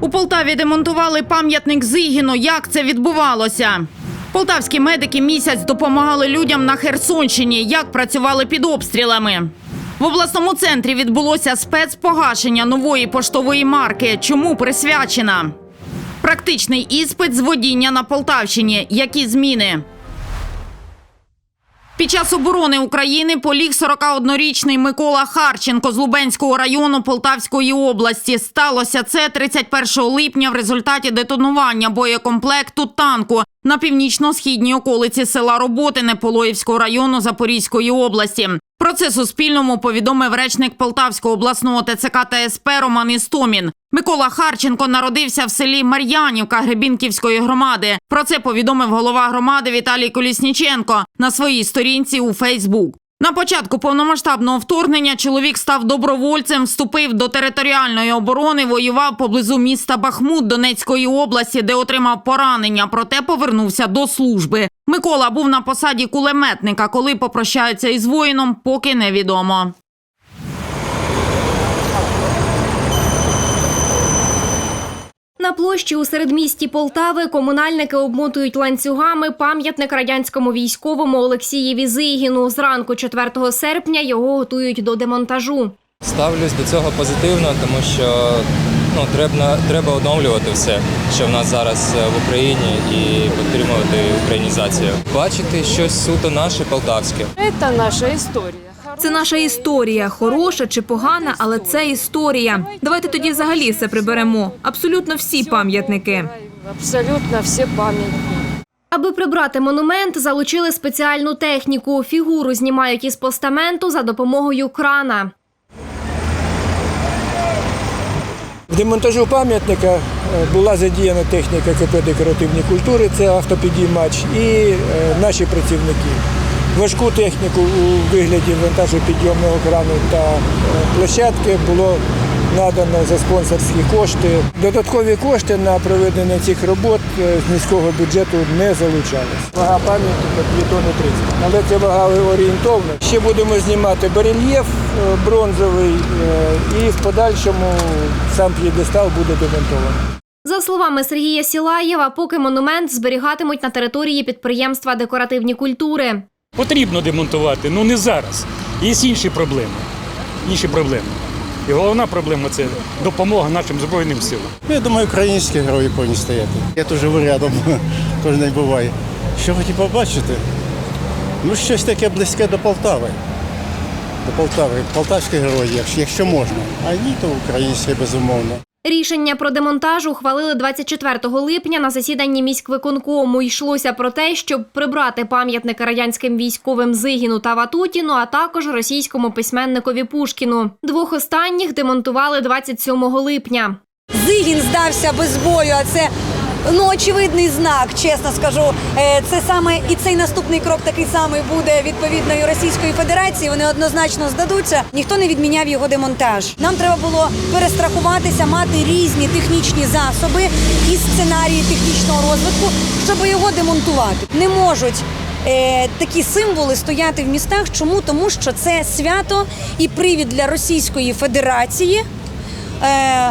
У Полтаві демонтували пам'ятник Зигіну. Як це відбувалося? Полтавські медики місяць допомагали людям на Херсонщині. Як працювали під обстрілами? В обласному центрі відбулося спецпогашення нової поштової марки. Чому присвячена? Практичний іспит з водіння на Полтавщині. Які зміни? Під час оборони України поліг 41-річний Микола Харченко з Лубенського району Полтавської області. Сталося це 31 липня в результаті детонування боєкомплекту танку на північно-східній околиці села Роботине Полоївського району Запорізької області. Про це Суспільному повідомив речник Полтавського обласного ТЦК та СП Роман Істомін. Микола Харченко народився в селі Мар'янівка Гребінківської громади. Про це повідомив голова громади Віталій Колісніченко на своїй сторінці у Фейсбук. На початку повномасштабного вторгнення чоловік став добровольцем, вступив до територіальної оборони, воював поблизу міста Бахмут Донецької області, де отримав поранення, проте повернувся до служби. Микола був на посаді кулеметника. Коли попрощаються із воїном, поки невідомо. На площі у середмісті Полтави комунальники обмотують ланцюгами пам'ятник радянському військовому Олексієві Зигіну. Зранку 4 серпня його готують до демонтажу. Ставлюсь до цього позитивно, тому що ну, треба, треба оновлювати все, що в нас зараз е, в Україні, і підтримувати українізацію. Бачити щось суто наше полтавське. Это наша история. Це наша історія, хороша чи погана, але це історія. Давайте тоді взагалі все приберемо. Абсолютно всі пам'ятники. Абсолютно все памятники. Аби прибрати монумент, залучили спеціальну техніку. Фігуру знімають із постаменту за допомогою крана. В демонтажу пам'ятника е, була задіяна техніка КП декоративні культури, це автопідіймач, і е, наші працівники. Важку техніку у вигляді вантажопідйомного крану та е, площадки було надано за спонсорські кошти. Додаткові кошти на проведення цих робот е, з міського бюджету не залучались. Вага пам'ятника 2 тонни 30, але це вага орієнтовна. Ще будемо знімати барельєф е, бронзовий і в подальшому сам п'єдестал буде демонтований. За словами Сергія Сілаєва, поки монумент зберігатимуть на території підприємства декоративні культури. Потрібно демонтувати, ну не зараз. Є інші проблеми. Інші проблеми. І головна проблема це допомога нашим Збройним силам. Ну, Я думаю, українські герої повинні стояти. Я тут живу рядом, кожен буває. Що хотів побачити? Ну, щось таке близьке до Полтави. До Полтави. Полтавські герої, якщо можна. А ні, то українські, безумовно. Рішення про демонтаж ухвалили 24 липня на засіданні міськвиконкому. Йшлося про те, щоб прибрати пам'ятники радянським військовим Зигіну та Ватутіну, а також російському письменникові Пушкіну. Двох останніх демонтували 27 липня. Зигін здався без бою, а це ну очевидний знак, чесно скажу. Е, Це саме і цей наступний крок такий самий буде відповідно і Російської Федерації. Вони однозначно здадуться. Ніхто не відміняв його демонтаж. Нам треба було перестрахуватися, мати різні технічні засоби і сценарії технічного розвитку, щоб його демонтувати. Не можуть. е, Такі символи стояти в містах. Чому? Тому що це свято і привід для Російської Федерації е,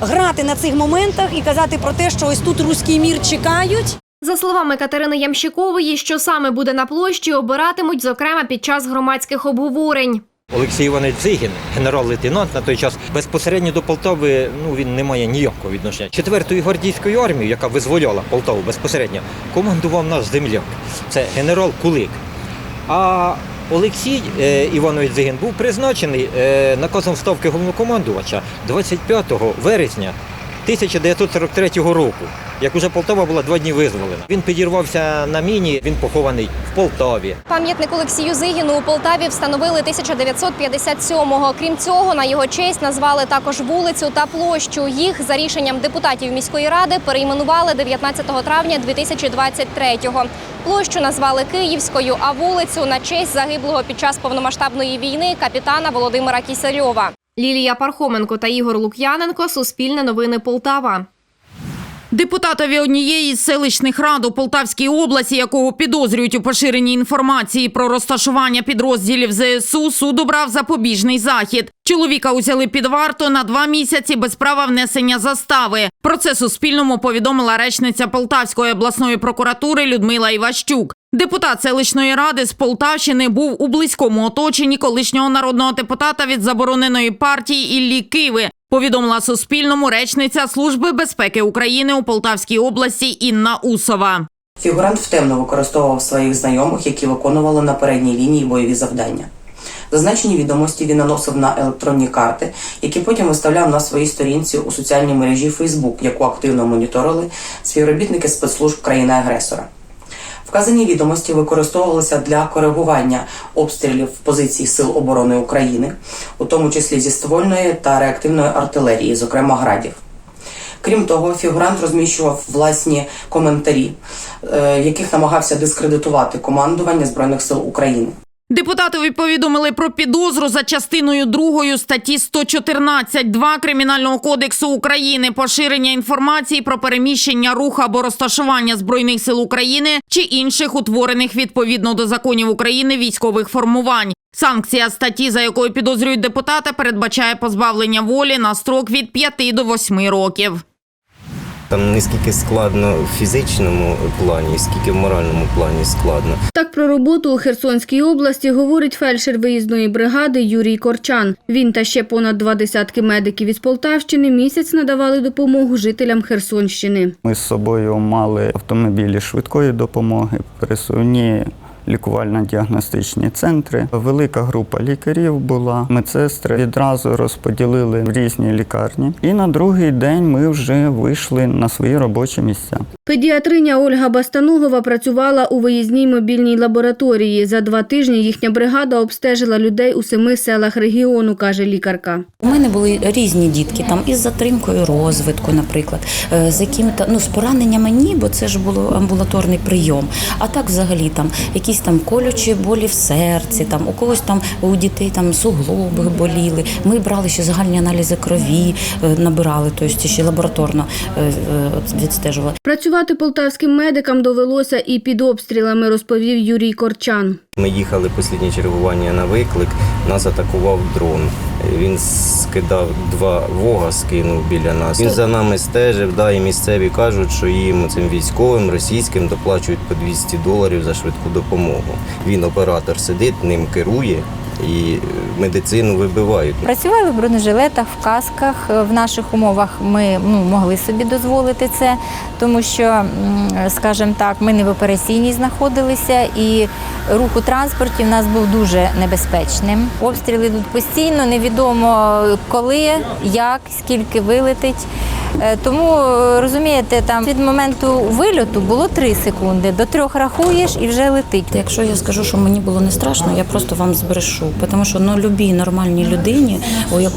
грати на цих моментах і казати про те, що ось тут руський мір чекають. За словами Катерини Ямщикової, що саме буде на площі, обиратимуть, зокрема під час громадських обговорень. Олексій Іванович Зигін, генерал-лейтенант на той час, безпосередньо до Полтави ну він не має ніякого відношення. Четвертої гвардійської армії, яка визволяла Полтаву безпосередньо, командував наш земляк. Це генерал Кулик. А Олексій е, Іванович Зигін був призначений е, наказом ставки головнокомандувача 25 вересня 1943 року, як уже Полтава була два дні визволена. Він підірвався на міні, він похований в Полтаві. Пам'ятник Олексію Зигіну у Полтаві встановили 1957-го. Крім цього, на його честь назвали також вулицю та площу. Їх за рішенням депутатів міської ради перейменували 19 травня 2023-го. Площу назвали Київською, а вулицю на честь загиблого під час повномасштабної війни капітана Володимира Кісельова. Лілія Пархоменко та Ігор Лук'яненко. Суспільне новини Полтава. Депутатові однієї з селищних рад у Полтавській області, якого підозрюють у поширенні інформації про розташування підрозділів ЗСУ, суд обрав запобіжний захід. Чоловіка узяли під варту на два місяці без права внесення застави. Про це Суспільному повідомила речниця Полтавської обласної прокуратури Людмила Іващук. Депутат селищної ради з Полтавщини був у близькому оточенні колишнього народного депутата від забороненої партії Іллі Киви. Повідомила Суспільному речниця Служби безпеки України у Полтавській області Інна Усова. Фігурант втемно використовував своїх знайомих, які виконували на передній лінії бойові завдання. Зазначені відомості він наносив на електронні карти, які потім виставляв на своїй сторінці у соціальній мережі Facebook, яку активно моніторили співробітники спецслужб країни-агресора. Вказані відомості використовувалися для коригування обстрілів позицій Сил оборони України, у тому числі зі ствольної та реактивної артилерії, зокрема градів. Крім того, фігурант розміщував власні коментарі, е, в яких намагався дискредитувати командування Збройних сил України. Депутатові повідомили про підозру за частиною 2 статті 114.2 Кримінального кодексу України поширення інформації про переміщення, рух або розташування збройних сил України чи інших утворених відповідно до законів України військових формувань. Санкція статті, за якою підозрюють депутата, передбачає позбавлення волі на строк від 5 до 8 років. Там не скільки складно в фізичному плані, скільки в моральному плані складно. Так про роботу у Херсонській області говорить фельдшер виїзної бригади Юрій Корчан. Він та ще понад два десятки медиків із Полтавщини місяць надавали допомогу жителям Херсонщини. Ми з собою мали автомобілі швидкої допомоги, пересувні лікувально-діагностичні центри. Велика група лікарів була. Медсестри відразу розподілили в різні лікарні. І на другий день ми вже вийшли на свої робочі місця. Педіатриня Ольга Бастаногова працювала у виїзній мобільній лабораторії. За два тижні їхня бригада обстежила людей у семи селах регіону, каже лікарка. У мене були різні дітки, там із затримкою розвитку, наприклад, е, з якими-то ну з пораненнями ні, бо це ж було амбулаторний прийом. А так, взагалі, там якісь там колючі болі в серці, там у когось там у дітей там суглоби боліли. Ми брали ще загальні аналізи крові, е, набирали, тобто ще лабораторно е, е, відстежували. Працювати полтавським медикам довелося і під обстрілами, розповів Юрій Корчан. Ми їхали посліднє чергування на виклик, нас атакував дрон. Він скидав два вога, скинув біля нас. Він за нами стежив, да, і місцеві кажуть, що їм цим військовим російським доплачують по 200 доларів за швидку допомогу. Він оператор сидить, ним керує і медицину вибивають. Працювали в бронежилетах, в касках. В наших умовах ми ну, могли собі дозволити це, тому що, скажімо так, ми не в операційній знаходилися, і рух у транспорті в нас був дуже небезпечним. Обстріли йдуть постійно, невідомо коли, як, скільки вилетить. Е, Тому е, розумієте, там від моменту вильоту було 3 секунди, до трьох рахуєш і вже летить. Якщо я скажу, що мені було не страшно, я просто вам збрешу. Тому що ну, любій нормальній людині, о, як,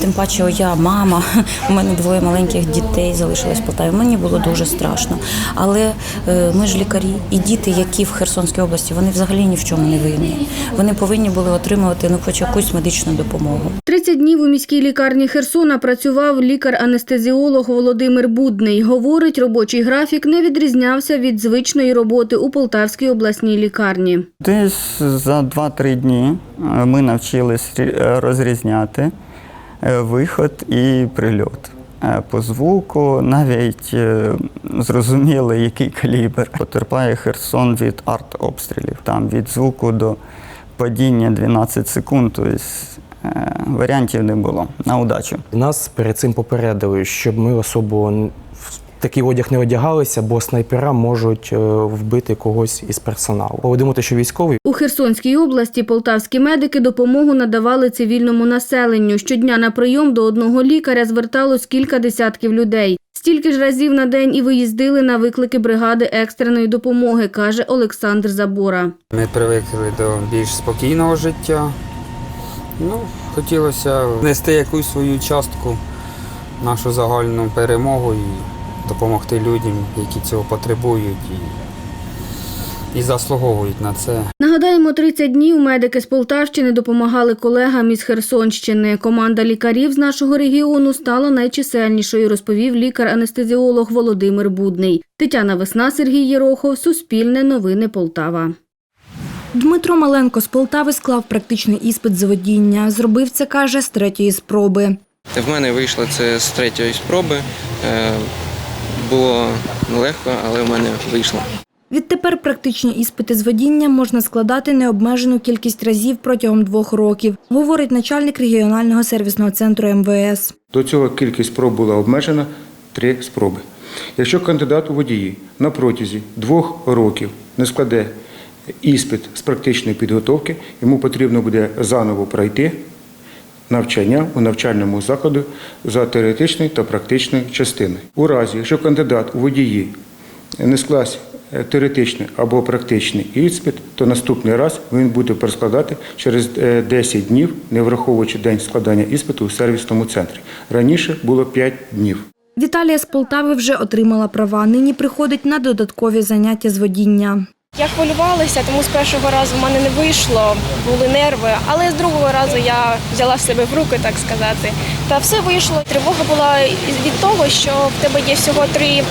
тим паче я мама, у мене двоє маленьких дітей залишилось в Полтаві. Мені було дуже страшно. Але е, ми ж лікарі, і діти, які в Херсонській області, вони взагалі ні в чому не винні. Вони повинні були отримувати ну, хоч якусь медичну допомогу. 30 днів у міській лікарні Херсона працював лікар-анестезіолог Володимир Будний. Говорить, робочий графік не відрізнявся від звичної роботи у Полтавській обласній лікарні. Десь за 2-3 дні е, ми навчились е, розрізняти е, виход і прильот. По звуку навіть зрозуміли, який калібр. Потерпає Херсон від артобстрілів. Там від звуку до падіння 12 секунд. Тобто варіантів не було на удачу. Нас перед цим попередили, щоб ми особо в такий одяг не одягалися, бо снайпера можуть е, вбити когось із персоналу. Повідомити, що військовий У Херсонській області полтавські медики допомогу надавали цивільному населенню. Щодня на прийом до одного лікаря зверталось кілька десятків людей. Стільки ж разів на день і виїздили на виклики бригади екстреної допомоги, каже Олександр Забора. Ми привикли до більш спокійного життя. Ну, хотілося внести якусь свою частку, нашу загальну перемогу і допомогти людям, які цього потребують і, і заслуговують на це. Нагадаємо, 30 днів медики з Полтавщини допомагали колегам із Херсонщини. Команда лікарів з нашого регіону стала найчисельнішою, розповів лікар-анестезіолог Володимир Будний. Тетяна Весна, Сергій Єрохов, Суспільне новини Полтава. Дмитро Маленко з Полтави склав практичний іспит з водіння. Зробив це, каже, з третьої спроби. В мене вийшло це з третьої спроби. Е, Було нелегко, але в мене вийшло. Відтепер практичні іспити з водіння можна складати необмежену кількість разів протягом двох років, говорить начальник регіонального сервісного центру МВС. До цього кількість спроб була обмежена три спроби. Якщо кандидат у водії на протязі двох років не складе іспит з практичної підготовки, йому потрібно буде заново пройти навчання у навчальному закладі за теоретичною та практичною частиною. У разі, якщо кандидат у водії не скласть е, теоретичний або практичний іспит, то наступний раз він буде перескладати через е, 10 днів, не враховуючи день складання іспиту у сервісному центрі. Раніше було 5 днів. Віталія з Полтави вже отримала права. Нині приходить на додаткові заняття з водіння. Я хвилювалася, тому з першого разу в мене не вийшло, були нерви, але з другого разу я взяла себе в руки, так сказати. Та все вийшло. Тривога була від того, що в тебе є всього три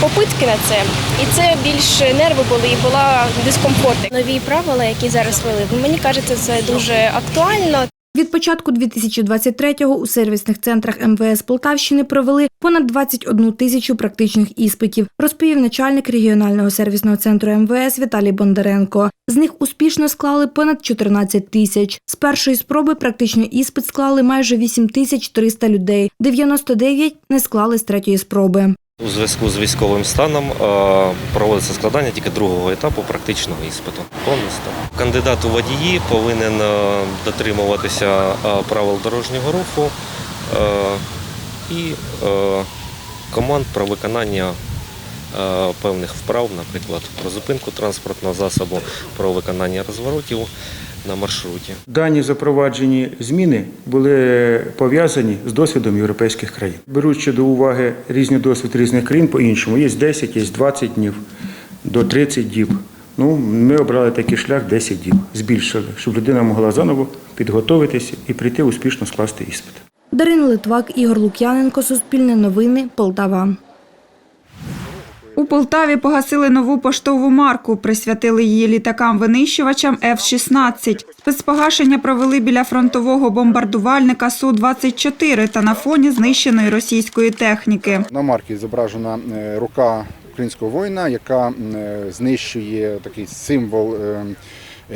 попитки на це, і це більше нерви були і була дискомфорт. Нові правила, які зараз ввели, мені кажеться, це дуже актуально. Від початку 2023-го у сервісних центрах МВС Полтавщини провели понад 21 тисячу практичних іспитів, розповів начальник регіонального сервісного центру МВС Віталій Бондаренко. З них успішно склали понад 14 тисяч. З першої спроби практичний іспит склали майже 8 тисяч 300 людей. 99 не склали з третьої спроби. У зв'язку з військовим станом е, проводиться складання тільки другого етапу практичного іспиту. Кандидат у водії повинен е, дотримуватися е, правил дорожнього руху і команд про виконання певних вправ, наприклад, про зупинку транспортного засобу, про виконання розворотів на маршруті. Дані запроваджені зміни були пов'язані з досвідом європейських країн. Беручи до уваги різний досвід різних країн по-іншому, є 10, є 20 днів, до 30 діб. Ну, ми обрали такий шлях 10 діб, збільшили, щоб людина могла заново підготуватися і прийти успішно скласти іспит. Дарина Литвак, Ігор Лук'яненко, Суспільне новини, Полтава. У Полтаві погасили нову поштову марку, присвятили її літакам-винищувачам F-16. Спецпогашення провели біля фронтового бомбардувальника Су-24 та на фоні знищеної російської техніки. На марці зображена е, рука українського воїна, яка е, знищує такий символ е,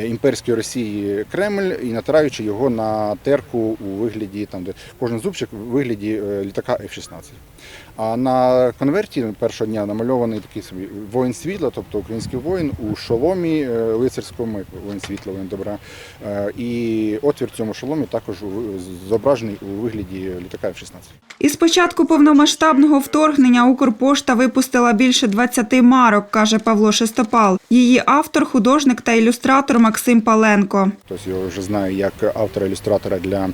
імперської Росії Кремль і натираючи його на терку у вигляді, там де кожен зубчик у вигляді літака F-16. А на конверті першого дня намальований такий собі воїн світла, тобто український воїн у шоломі е, лицарському, воїн світла, воїн добра. Е, І отвір в цьому шоломі також зображений у вигляді літака F-16. Із початку повномасштабного вторгнення Укрпошта випустила більше 20 марок, каже Павло Шестопал. Її автор, художник та ілюстратор Максим Паленко. Тобто його вже знаю як автора-ілюстратора для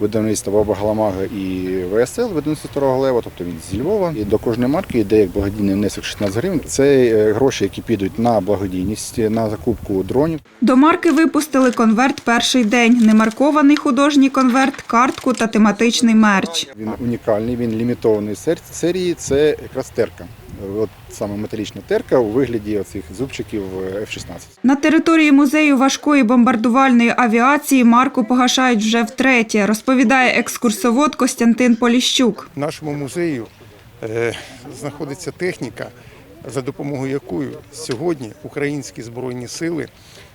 видавництва Баба Галамага і ВСЛ, видавництва Старого Глева, тобто він зі Львова. І до кожної марки йде як благодійний внесок 16 гривень. Це е, гроші, які підуть на благодійність, на закупку дронів. До марки випустили конверт перший день, немаркований художній конверт, картку та тематичний мерч. Він унікальний, він лімітований сер- серії. Це якраз терка. От саме металічна терка у вигляді оцих зубчиків е, F-16. На території музею важкої бомбардувальної авіації марку погашають вже втретє, розповідає екскурсовод Костянтин Поліщук. В нашому музею знаходиться техніка, за допомогою якої сьогодні українські збройні сили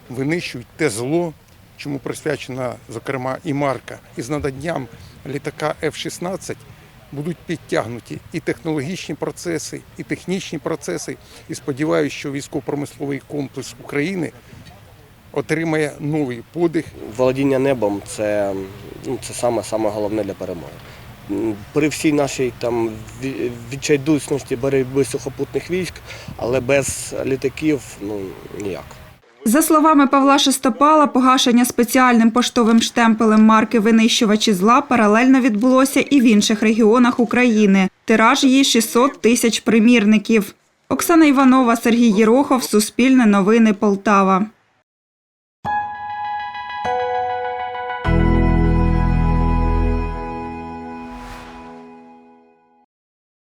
винищують те зло, чому присвячена, зокрема, і марка. І з наданням літака F-16 будуть підтягнуті і технологічні процеси, і технічні процеси. І сподіваюся, що військово-промисловий комплекс України отримає новий подих. володіння небом це, ну, це саме, саме головне для перемоги. При всій нашій там відчайдушності боротьби сухопутних військ, але без літаків ну ніяк. За словами Павла Шестопала, погашення спеціальним поштовим штемпелем марки «Винищувачі зла» паралельно відбулося і в інших регіонах України. Тираж її 600 тисяч примірників. Оксана Іванова, Сергій Єрохов, Суспільне новини Полтава.